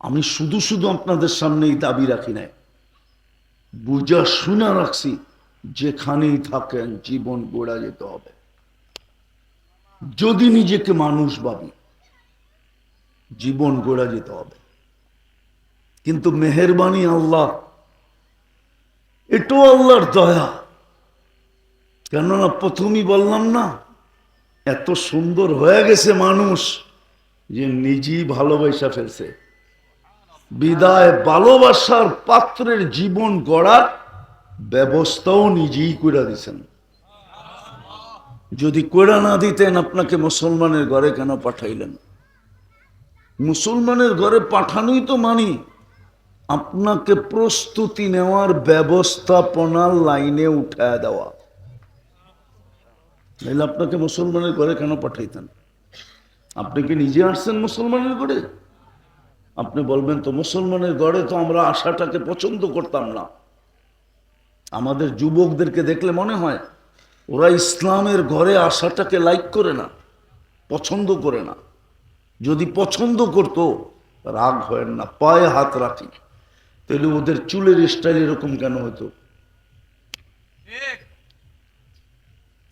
আমি শুধু শুধু আপনাদের সামনেই দাবি রাখি নাই। বুঝা শোনা রাখছি, যেখানেই থাকেন জীবন গোড়া যেতে হবে। যদি নিজেকে মানুষ ভাবি, জীবন গোড়া যেতে হবে। কিন্তু মেহরবানি আল্লাহ, এটাও আল্লাহর দয়া। কেননা প্রথমই বললাম না, এত সুন্দর হয়ে গেছে মানুষ যে নিজেই ভালোবাসা ফেলছে। বিদায় ভালোবাসার পাত্রের জীবন গড়ার ব্যবস্থাও নিজেই করে দিছেন। যদি করে না দিতেন আপনাকে মুসলমানের ঘরে কেন পাঠাইলেন? মুসলমানের ঘরে পাঠানোই তো মানি। আপনাকে প্রস্তুতি নেওয়ার ব্যবস্থাপনার লাইনে উঠায় দেওয়া। নাহলে আপনাকে মুসলমানের ঘরে কেন পাঠাইতেন? আপনি কি নিজে আসছেন মুসলমানের ঘরে? আপনি বলবেন তো মুসলমানের গড়ে তো আমরা আশাটাকে পছন্দ করতাম না। আমাদের যুবকদেরকে দেখলে মনে হয়, ওরা ইসলামের ঘরে আশাটাকে লাইক করে না, পছন্দ করে না। যদি পছন্দ করতো, রাগ হয় না, পায়ে হাত রাখি। তাহলে ওদের চুলের স্টাইল এরকম কেন হতো?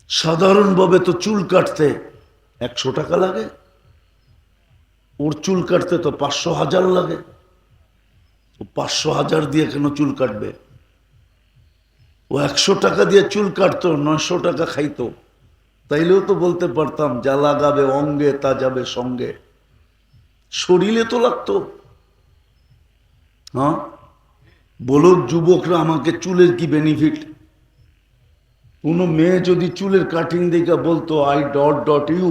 সাধারণভাবে তো চুল কাটতে একশো টাকা লাগে। ওর চুল কাটতে তো পাঁচশো হাজার লাগে। ও পাঁচশো হাজার দিয়ে কেন চুল কাটবে? ও একশো টাকা দিয়ে চুল কাটতো, নয়শো টাকা খাইতো। তাইলেও তো বলতে পারতাম, যা লাগাবে অঙ্গে, তা যাবে সঙ্গে। শরীরে তো লাগতো। হ্যাঁ? বলো যুবকরা আমাকে চুলের কি বেনিফিট কোনো মেয়ে যদি চুলের কাটিং দেখে বলতো আই ডট ডট ইউ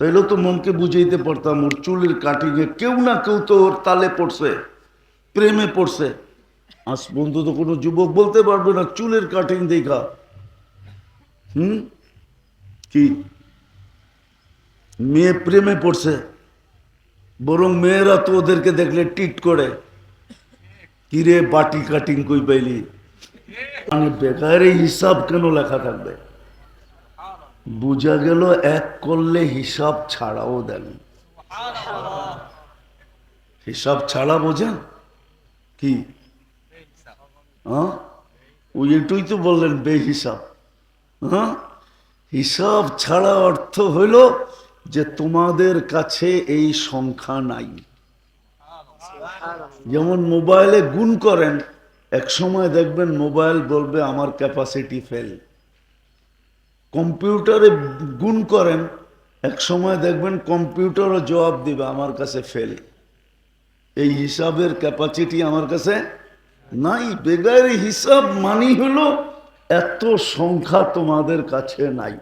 তাইলেও তো মনকে বুঝাইতে পারতাম, ওর চুলের কাটিংয়ে কেউ না কেউ তো ওর তালে পড়ছে, প্রেমে পড়ছে। আজ বন্ধু তো কোনো যুবক বলতে পারবে না, চুলের কাটিং দেখা। হুম? কি? মেয়ে প্রেমে পড়ছে, বরং মেয়েরা তো ওদেরকে দেখলে টিট করে। কিরে বাটি কাটিং কই পাইলি? মানে বেকারে হিসাব কেন লেখা থাকবে? বুঝা গেল এক করলে হিসাব ছাড়াও দেন। হিসাব ছাড়া বোঝেন? কি? ওই এটুই তো বললেন, বেহিসাব। হ্যাঁ হিসাব ছাড়া অর্থ হইল যে তোমাদের কাছে এই সংখ্যা নাই। যেমন মোবাইলে গুণ করেন এক সময় দেখবেন মোবাইল বলবে, আমার ক্যাপাসিটি ফেল কম্পিউটারে গুণ করেন, এক সময় দেখবেন কম্পিউটারও জবাব দিবে, আমার কাছে ফেল এই হিসাবের ক্যাপাসিটি আমার কাছে নাই। বেগার হিসাব মানি হলো, এত সংখ্যা তোমাদের কাছে নাই।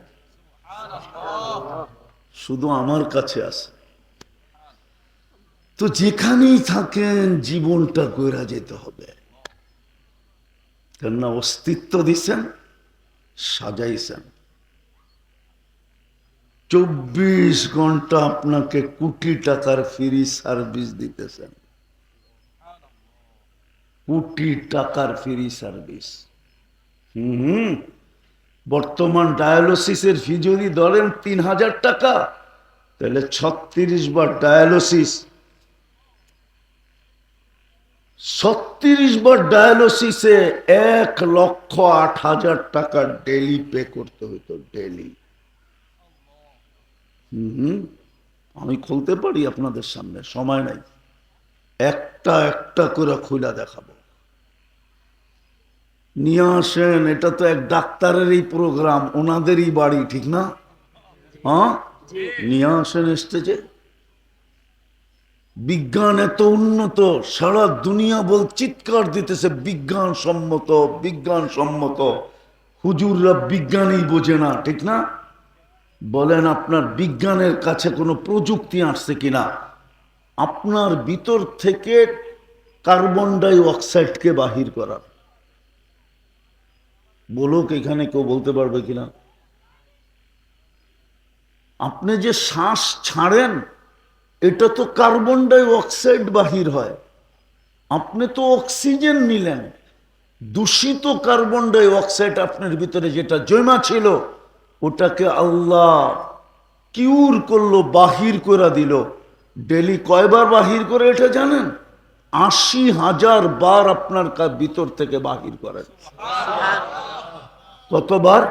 শুধু আমার কাছে আছে। তো যেখানেই থাকেন, জীবনটা কইরা যেতে হবে। কেননা অস্তিত্ব দিছেন, সাজাইছেন। চব্বিশ ঘণ্টা আপনাকে কোটি টাকার ফ্রি সার্ভিস দিতেছেন। কোটি টাকার ফ্রি সার্ভিস। হুম বর্তমান ডায়ালিসিসের ফি যদি ধরেন তিন হাজার টাকা, তাহলে ছত্রিশ বার ডায়ালিসিস। ছত্রিশ বার ডায়ালিসিসে এক লক্ষ আট হাজার টাকা ডেলি পে করতে হতো ডেলি। হুম, আমি খুলতে পারি আপনাদের সামনে, সময় নাই। একটা একটা করে খুলে দেখাবো। নিয়ে আসেন, এটা তো এক ডাক্তারেরই প্রোগ্রাম, ওনাদেরই বাড়ি, ঠিক না? হ্যাঁ? নিয়ে আসেন স্টেজে। বিজ্ঞান এত উন্নত, সারা দুনিয়া বল চিৎকার দিতেছে বিজ্ঞান সম্মত বিজ্ঞান সম্মত হুজুররা বিজ্ঞানই বোঝে না, ঠিক না? বলেন, আপনার বিজ্ঞানের কাছে কোনো প্রযুক্তি আসছে কিনা? আপনার ভিতর থেকে কার্বন ডাই অক্সাইডকে বাহির করার। বলুক, এখানে কেউ বলতে পারবে কিনা? আপনি যে শ্বাস ছাড়েন, এটা তো কার্বন ডাই অক্সাইড বাহির হয়। আপনি তো অক্সিজেন নিলেন। দূষিত কার্বন ডাই অক্সাইড আপনার ভিতরে, যেটা জমা ছিল ওটাকে আল্লাহ কিউর করল বাহির করে দিল। ডেলি কয়বার বাহির করে এটা জানেন? আশি হাজার বার আপনার ভিতর থেকে বাহির করেন। কতবার?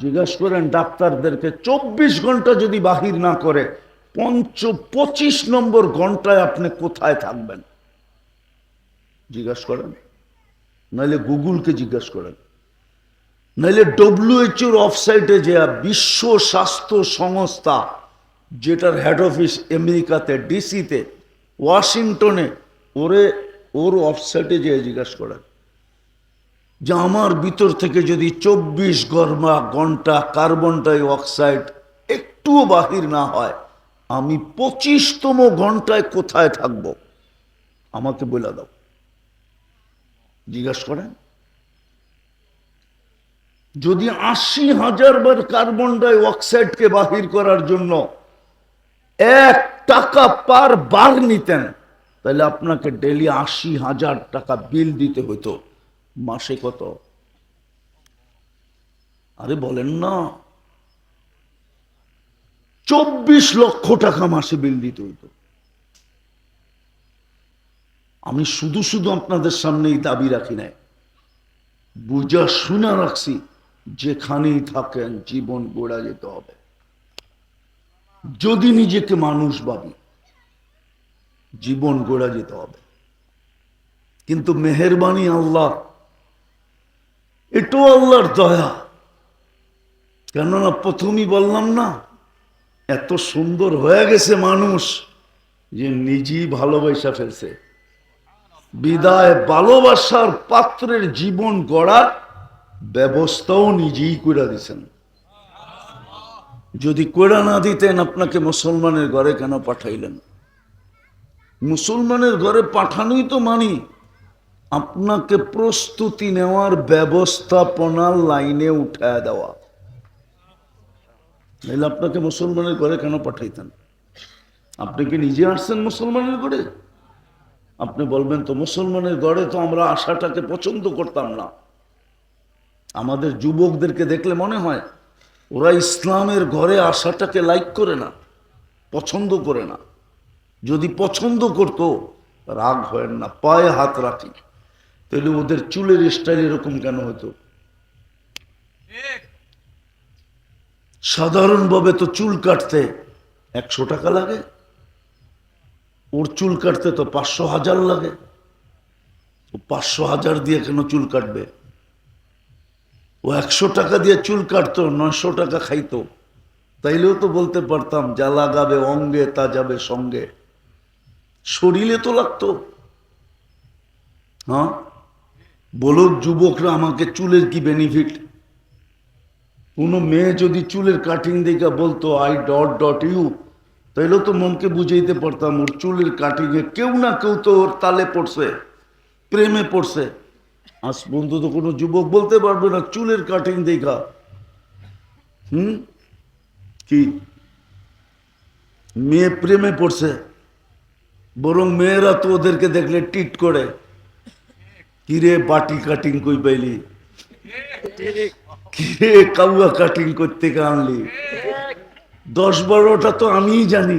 জিজ্ঞেস করেন ডাক্তারদেরকে চব্বিশ ঘণ্টা যদি বাহির না করে পঞ্চ পঁচিশ নম্বর ঘন্টায় আপনি কোথায় থাকবেন? জিজ্ঞেস করেন। নাহলে গুগলকে জিজ্ঞেস করেন। নাইলে ডব্লিউএইচওর ওয়েবসাইটে যে বিশ্ব স্বাস্থ্য সংস্থা, যেটার হেড অফিস আমেরিকাতে ডিসিতে ওয়াশিংটনে, ওরে ওর ওয়েবসাইটে যেয়ে জিজ্ঞেস করেন। যে আমার ভিতর থেকে যদি চব্বিশ গরমা ঘণ্টা কার্বন ডাই অক্সাইড একটুও বাহির না হয়, আমি পঁচিশতম ঘন্টায় কোথায় থাকব? আমাকে বলে দাও। জিজ্ঞাসা করেন? যদি আশি হাজার বার কার্বন ডাই অক্সাইডকে বাহির করার জন্য এক টাকা পার বার নিতেন, তাহলে আপনাকে ডেলি আশি হাজার টাকা বিল দিতে হতো মাসে কত? আরে বলেন না। চব্বিশ লক্ষ টাকা মাসে বিল দিতে হইতো। আমি শুধু শুধু আপনাদের সামনে এই দাবি রাখি নাই। বুঝা শুনে রাখছি। যেখানেই থাকেন জীবন গোড়া যেতে হবে। যদি নিজেকে মানুষ ভাবি, জীবন গোড়া যেতে হবে। কিন্তু মেহরবানি আল্লাহ, এটাও আল্লাহর দয়া। কেননা প্রথমই বললাম না, এত সুন্দর হয়ে গেছে মানুষ যে নিজেই ভালোবাসা ফেলছে। বিদায়, ভালোবাসার পাত্রের জীবন গড়ার ব্যবস্থাও নিজেই করে দিছেন। যদি করে না দিতেন আপনাকে মুসলমানের ঘরে কেন পাঠাইলেন? মুসলমানের ঘরে পাঠানোই তো মানি। আপনাকে প্রস্তুতি নেওয়ার ব্যবস্থাপনার লাইনে উঠায় দেওয়া। নাহলে আপনাকে মুসলমানের ঘরে কেন পাঠাইতেন? আপনি কি নিজে আসছেন মুসলমানের ঘরে? আপনি বলবেন তো, মুসলমানের ঘরে তো আমরা আশাটাকে পছন্দ করতাম না। আমাদের যুবকদেরকে দেখলে মনে হয় ওরা ইসলামের ঘরে আসাটাকে লাইক করে না, পছন্দ করে না। যদি পছন্দ করতো, রাগ হয় না, পায়ে হাত রাখি। তাহলে ওদের চুলের স্টাইল এরকম কেন হতো? সাধারণভাবে তো চুল কাটতে একশো টাকা লাগে, ওর চুল কাটতে তো পাঁচশো হাজার লাগে। পাঁচশো হাজার দিয়ে কেন চুল কাটবে? ও একশো টাকা দিয়ে চুল কাটতো, নয়শো টাকা খাইতো। তাইলেও তো বলতে পারতাম, যা লাগাবে অঙ্গে, তা যাবে সঙ্গে। শরীরে তো লাগতো। হ্যাঁ? বলো যুবকরা আমাকে চুলের কি বেনিফিট কোনো মেয়ে যদি চুলের কাটিং দেখে বলতো আই ডট ডট ইউ তাইলেও তো মনকে বুঝাইতে পারতাম, ওর চুলের কাটিংয়ে কেউ না কেউ তো ওর তালে পড়ছে, প্রেমে পড়ছে। আজ পর্যন্ত তো কোনো যুবক বলতে পারবে না, চুলের কাটিং দেখা। হুম? কি? মেয়ে প্রেমে পড়ছে। বরং মেয়েরা তো ওদেরকে দেখলে টিট করে। কিরে বাটি কাটিং কই পাইলি? কিরে কাউয়া কাটিং করতে আনলি? দশ বারোটা তো আমিই জানি।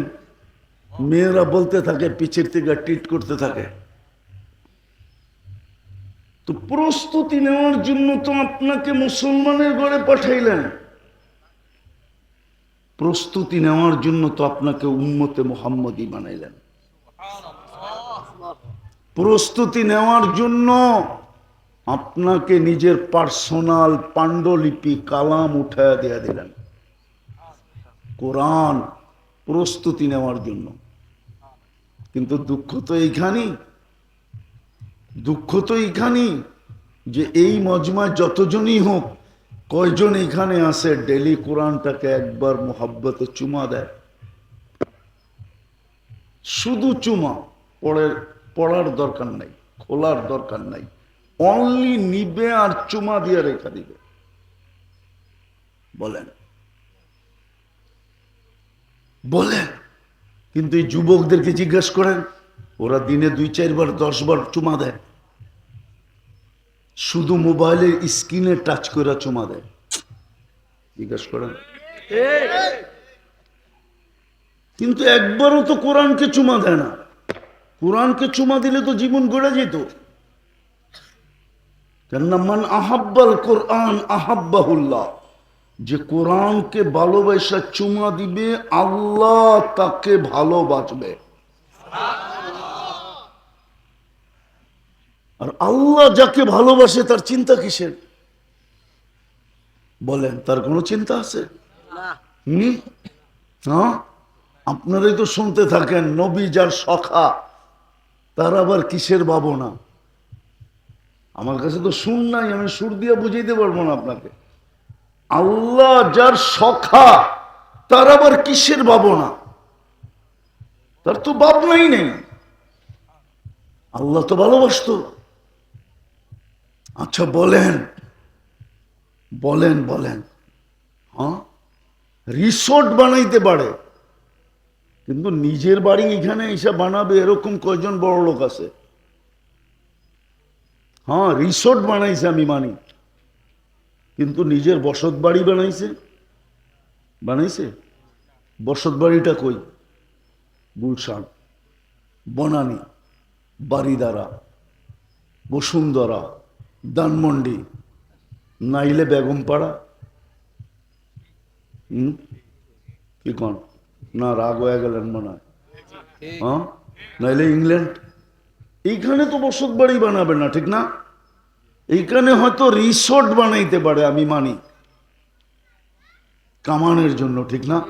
মেয়েরা বলতে থাকে, পিছের থেকে টিট করতে থাকে। তো প্রস্তুতি নেওয়ার জন্য তো আপনাকে মুসলমানের ঘরে পাঠাইলেন। প্রস্তুতি নেওয়ার জন্য তো আপনাকে উম্মতে মোহাম্মদী বানাইলেন। প্রস্তুতি নেওয়ার জন্য আপনাকে নিজের পার্সোনাল পাণ্ডুলিপি, কালাম উঠায় দিয়ে দিলেন। কোরআন প্রস্তুতি নেওয়ার জন্য। কিন্তু দুঃখ তো এইখানেই। দুঃখ তো এইখানেই যে এই মজমা যতজনই হোক, কয়জন এখানে আসে ডেলি কোরআনটাকে একবার মোহাব্বতে চুমা দেয়? শুধু চুমা, পড়ের, পড়ার দরকার নাই, খোলার দরকার নাই। অনলি নিবে আর চুমা দিয়ে রেখা দিবে। বলেন। বলেন। কিন্তু এই যুবকদেরকে জিজ্ঞেস করেন ওরা দিনে দুই, চারবার দশ বার চুমা দেয়। শুধু মোবাইলের স্ক্রিনে টাচ করে চুমা দেয়। জিজ্ঞেস করেন। কিন্তু একবারও তো কোরআনকে চুমা দেয় না। কোরআনকে চুমা দিলে তো জীবন গড়ে যেত। কেননা মান আহাব্বাল কোরআন আহাব্বাহুল্লাহ। যে কোরআনকে ভালোবাসা চুমা দিবে, আল্লাহ তাকে ভালোবাসবে। আর আল্লাহ যাকে ভালোবাসে তার চিন্তা কিসের? বলেন, তার কোনো চিন্তা আছে? আপনারাই তো শুনতে থাকেন, নবী যার সখা, তার আবার কিসের ভাবনা? আমার কাছে তো সুর নাই, আমি সুর দিয়ে বুঝাইতে পারব না আপনাকে। আল্লাহ যার সখা, তার আবার কিসের ভাবনা? তার তো ভাবনাই নেই। আল্লাহ তো ভালোবাসতো। আচ্ছা বলেন। বলেন বলেন। হ্যাঁ? রিসোর্ট বানাইতে পারে, কিন্তু নিজের বাড়ি এখানে এসে বানাবে এরকম কয়জন বড় লোক আছে? হ্যাঁ রিসোর্ট বানাইছে আমি মানি, কিন্তু নিজের বসত বাড়ি বানাইছে? বানাইছে? বসত বাড়িটা কই? গুলশান। বনানী বারিদারা বসুন্ধরা। ধানমন্ডি নাইলে বেগমপাড়া। হুম? কি কন? না রাগ হয়ে গেলেন মনে হয়। হ্যাঁ? নাইলে ইংল্যান্ড। এইখানে তো বসত বাড়ি বানাবে না ঠিক না? এইখানে হয়তো রিসোর্ট বানাইতে পারে আমি মানি। কামানের জন্য ঠিক না?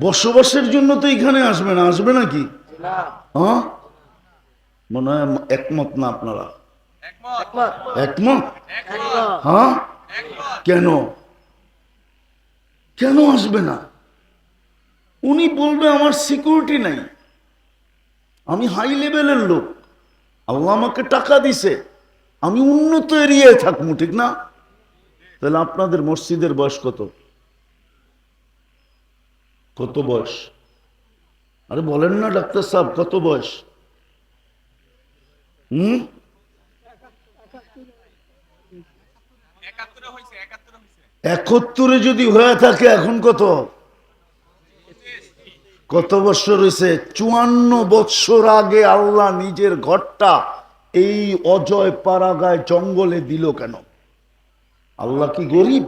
বসবাসের জন্য তো এখানে আসবে না আসবে নাকি? হ্যাঁ? মনে হয় একমত না আপনারা। একমত? হ্যাঁ? কেন? কেন আসবে না? উনি বলবে আমার সিকিউরিটি নাই। আমি হাই লেভেলের লোক। আল্লাহ আমাকে টাকা দিছে। আমি উন্নত এরিয়ায় থাকব ঠিক না? তাহলে আপনাদের মসজিদের বয়স কত? কত বয়স? আরে বলেন না ডাক্তার সাহেব কত বয়স? হুম? একাত্তরে যদি হয়ে থাকে এখন কত? কত বছর হয়েছে? চুয়ান্ন বৎসর আগে আল্লাহ নিজের ঘরটা এই অজয় পাড়াগায় জঙ্গলে দিল কেন? আল্লাহ কি গরিব?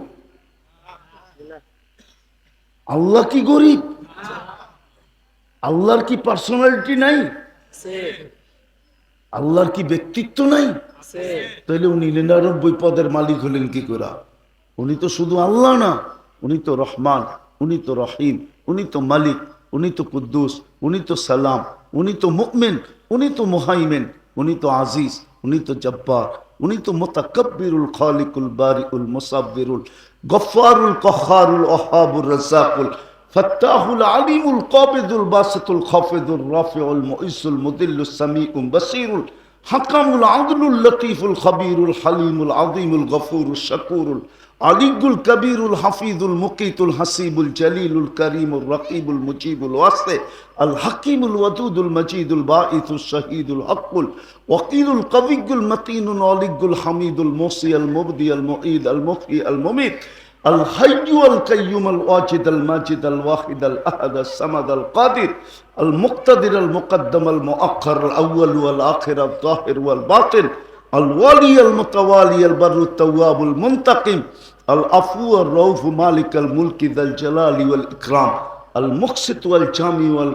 আল্লাহ কি গরিব? আল্লাহর কি পার্সোনালিটি নাই? আল্লাহর কি ব্যক্তিত্ব নাই? তাহলে উনি নিরানব্বই পদের মালিক হলেন কি করে উনি তো শুধু আল্লাহ না উনি তো রহমান উনি তো রহিম উনি তো মালিক উনি তো কুদ্দুস উনি তো সালাম উনি তো মুকমিন উনি তো মুহাইমেন উনি তো আজিজ উনি তো জব্বার উনি তো মোতাকব্বিরুল খালিকুল বারিউল মুসাব্বিরুল গফফারুল কখারুল ওহাবুর রাজ্জাকুল ফাত্তাহুল আলিমুল কাবিদুল বাসিতুল খাফিদুল রাফিউল মুইসুল মুদিল্লুস সামিউম বাসিরুল হাকামুল আদলুল লতিফুল খবিরুল হালিমুল আযীমুল গফুরুল শাকুরুল আলিগুল কবিরুল হাফিজুল মুকিতুল হাসিবুল জলিলুল করিমুল রকিবুল মুজিবুল ওয়াসে আল হাকিমুল ওয়াদুদুল মজিদুল বাঈসুল শহীদুল হকুল ওয়াকিলুল কবিগুল মতিনুল অলিগুল হামিদুল মোসি আল মুবদি আল মুঈদ আল মুফি আল মুমিত الحي القيوم الواجد الماجد الواحد الأحد الصمد القادر المقتدر المقدم المؤخر الأول والآخر الظاهر والباطن আল ওয়ালি আল মোতাওয়ালি আল বারু তাওয়াবুল আল আফু আর রৌফ মালিক আল আল জালালি আল ইকরাম আল মুকসিত আল জামি আল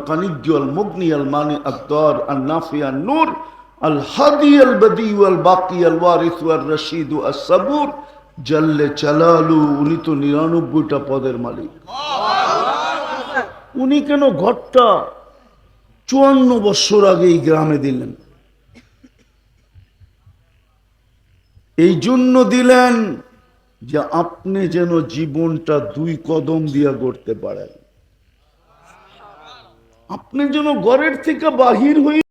রশিদ আল সাবুর চালালু উনি তো নিরানব্বইটা পদের মালিক। উনি কেন ঘরটা চুয়ান্ন বছর আগে এই গ্রামে দিলেন? এই জন্য দিলেন যে আপনি যেন জীবনটা দুই কদম দিয়া গড়তে পারেন। আপনি যেন ঘরের থেকে বাহির হয়ে